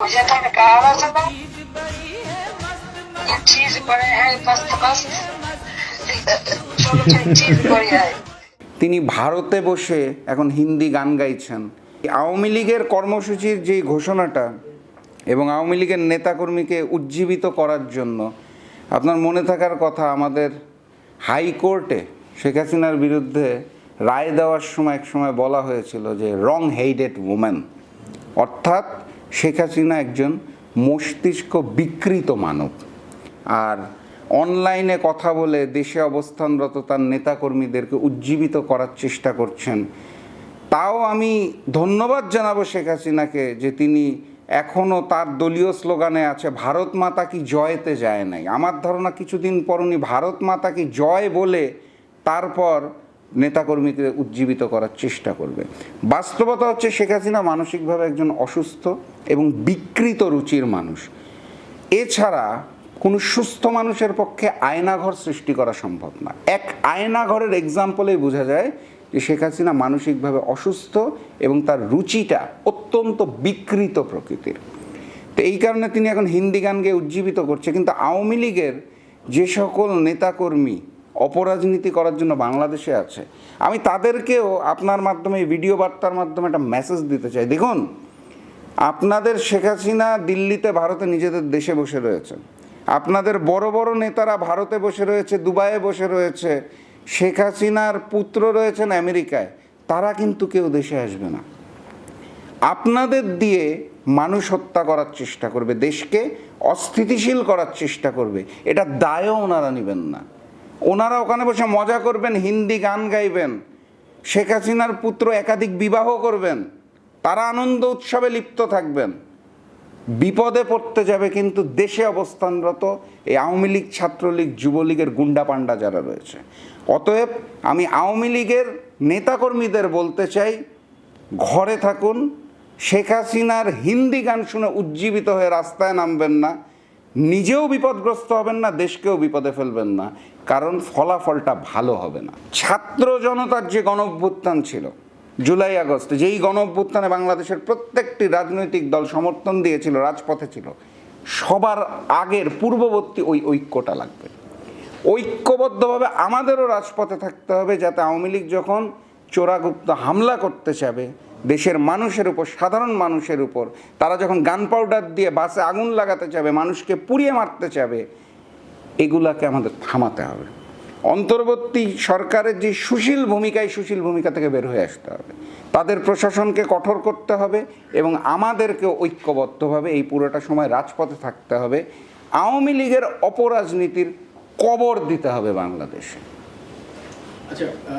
मुझे तो कहा था ये चीज बड़े हैं मस्त मस्त छोटे छोटे चीज बड़ी है তিনি ভারতে বসে এখন হিন্দি গান গাইছেন আওয়ামী লীগের কর্মসূচির যে ঘোষণাটা এবং আওয়ামী লীগের নেতাকর্মীকে উজ্জীবিত করার জন্য আপনার মনে থাকার কথা আমাদের হাইকোর্টে শেখ হাসিনার বিরুদ্ধে রায় দেওয়ার সময় এক সময় বলা হয়েছিল যে রং হেইডেড উমেন অর্থাৎ শেখ হাসিনা একজন মস্তিষ্ক বিকৃত মানব। আর অনলাইনে কথা বলে দেশে অবস্থানরত তার নেতাকর্মীদেরকে উজ্জীবিত করার চেষ্টা করছেন, তাও আমি ধন্যবাদ জানাব শেখ হাসিনাকে যে তিনি এখনও তার দলীয় স্লোগানে আছে, ভারত মাতা কি জয়তে যায় নাই। আমার ধারণা কিছুদিন পর উনি ভারত মাতা কি জয় বলে তারপর নেতাকর্মীকে উজ্জীবিত করার চেষ্টা করবে। বাস্তবতা হচ্ছে শেখ হাসিনা মানসিকভাবে একজন অসুস্থ এবং বিকৃত রুচির মানুষ। এছাড়া কোনো সুস্থ মানুষের পক্ষে আয়নাঘর সৃষ্টি করা সম্ভব না। এক আয়নাঘরের এক্সাম্পলেই বোঝা যায় যে শেখ হাসিনা মানসিকভাবে অসুস্থ এবং তার রুচিটা অত্যন্ত বিকৃত প্রকৃতির। তো এই কারণে তিনি এখন হিন্দি গান গেয়ে উজ্জীবিত করছে। কিন্তু আওয়ামী লীগের যে সকল নেতাকর্মী অপরাজনীতি করার জন্য বাংলাদেশে আছে। আমি তাদেরকেও আপনার মাধ্যমে, ভিডিও বার্তার মাধ্যমে একটা মেসেজ দিতে চাই। দেখুন, আপনাদের শেখ হাসিনা দিল্লিতে ভারতে নিজেদের দেশে বসে রয়েছেন। আপনাদের বড় বড় নেতারা ভারতে বসে রয়েছে, দুবাইয়ে বসে রয়েছে। শেখ হাসিনার পুত্র রয়েছেন আমেরিকায়। তারা কিন্তু কেউ দেশে আসবে না। আপনাদের দিয়ে মানুষ হত্যা করার চেষ্টা করবে, দেশকে অস্থিতিশীল করার চেষ্টা করবে। এটা দায়ও ওনারা নেবেন না। ওনারা ওখানে বসে মজা করবেন, হিন্দি গান গাইবেন। শেখ হাসিনার পুত্র একাধিক বিবাহ করবেন। তারা আনন্দ উৎসবে লিপ্ত থাকবেন। বিপদে পড়তে যাবে কিন্তু দেশে অবস্থানরত এই আওয়ামী লীগ, ছাত্রলীগ, যুবলীগের গুন্ডা পান্ডা যারা রয়েছে। অতএব আমি আওয়ামী লীগের নেতাকর্মীদের বলতে চাই, ঘরে থাকুন। শেখ হাসিনার হিন্দি গান শুনে উজ্জীবিত হয়ে রাস্তায় নামবেন না। নিজেও বিপদগ্রস্ত হবেন না, দেশকেও বিপদে ফেলবেন না। কারণ ফলাফলটা ভালো হবে না। ছাত্র জনতার যে গণঅভ্যুত্থান ছিল, জুলাই, আগস্ট, যেই গণঅভ্যুত্থানে বাংলাদেশের প্রত্যেকটি রাজনৈতিক দল সমর্থন দিয়েছিল, রাজপথে ছিল, সবার আগের পূর্ববর্তী ওই ঐক্যটা লাগবে। ঐক্যবদ্ধভাবে আমাদেরও রাজপথে থাকতে হবে, যাতে আওয়ামী লীগ যখন চোরাগুপ্ত হামলা করতে চাবে দেশের মানুষের উপর, সাধারণ মানুষের উপর। তারা যখন গান পাউডার দিয়ে বাসে আগুন লাগাতে চাবে মানুষকে পুড়িয়ে মারতে চাবে এগুলাকে আমাদের থামাতে হবে। অন্তর্বর্তী সরকারের যে সুশীল ভূমিকায় সুশীল ভূমিকা থেকে বের হয়ে আসতে হবে। তাদের প্রশাসনকে কঠোর করতে হবে এবং আমাদেরকে ঐক্যবদ্ধভাবে এই পুরোটা সময় রাজপথে থাকতে হবে। আওয়ামী লীগের অপরাজনীতির কবর দিতে হবে বাংলাদেশে। আচ্ছা